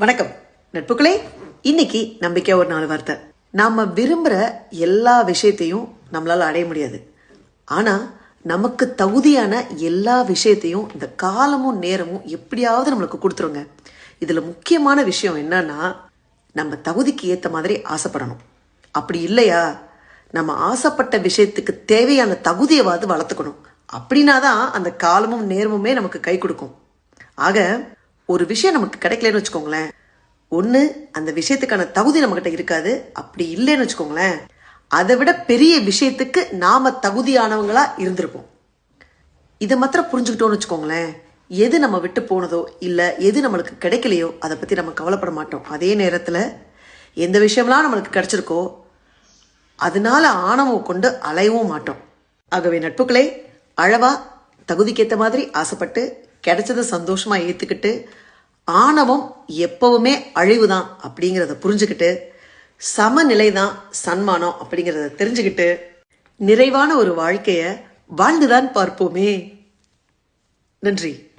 வணக்கம். நட்புகளே இன்னைக்கு நம்பிக்கை ஒரு நாலு வார்த்தை. நாம விரும்புற எல்லா விஷயத்தையும் நம்மளால அடைய முடியாது. ஆனா நமக்கு தகுதியான எல்லா விஷயத்தையும் இந்த காலமும் நேரமும் எப்படியாவது நம்மளுக்கு கொடுத்துருங்க. இதுல முக்கியமான விஷயம் என்னன்னா நம்ம தகுதிக்கு ஏத்த மாதிரி ஆசைப்படணும். அப்படி இல்லையா? நம்ம ஆசைப்பட்ட விஷயத்துக்கு தேவையான தகுதியவாது வளர்த்துக்கணும். அப்படின்னா தான் அந்த காலமும் நேரமுமே நமக்கு கை கொடுக்கும். ஆக ஒரு விஷயம் நமக்கு கிடைக்கலன்னு வச்சுக்கோங்களேன். ஒன்று அந்த விஷயத்துக்கான தகுதி நம்மக்கிட்ட இருக்காது. அப்படி இல்லைன்னு வச்சுக்கோங்களேன். அதை விட பெரிய விஷயத்துக்கு நாம தகுதியானவங்களா இருந்திருப்போம். இதை மாத்திரம் புரிஞ்சுக்கிட்டோம்னு வச்சுக்கோங்களேன். எது நம்ம விட்டு போனதோ இல்லை எது நம்மளுக்கு கிடைக்கலையோ அதை பற்றி நம்ம கவலைப்பட மாட்டோம். அதே நேரத்தில் எந்த விஷயம்லாம் நம்மளுக்கு கிடைச்சிருக்கோ அதனால ஆணவம் கொண்டு அலையவும் மாட்டோம். ஆகவே நட்புகளே அழவா தகுதிக்கேற்ற மாதிரி ஆசைப்பட்டு கிடைச்சதை சந்தோஷமாக ஏற்றுக்கிட்டு ஆணவம் எப்பவுமே அழிவுதான் அப்படிங்கிறத புரிஞ்சுக்கிட்டு சமநிலை தான் சன்மானம் அப்படிங்கிறத தெரிஞ்சுக்கிட்டு நிறைவான ஒரு வாழ்க்கைய வாழ்ந்துதான் பார்ப்போமே. நன்றி.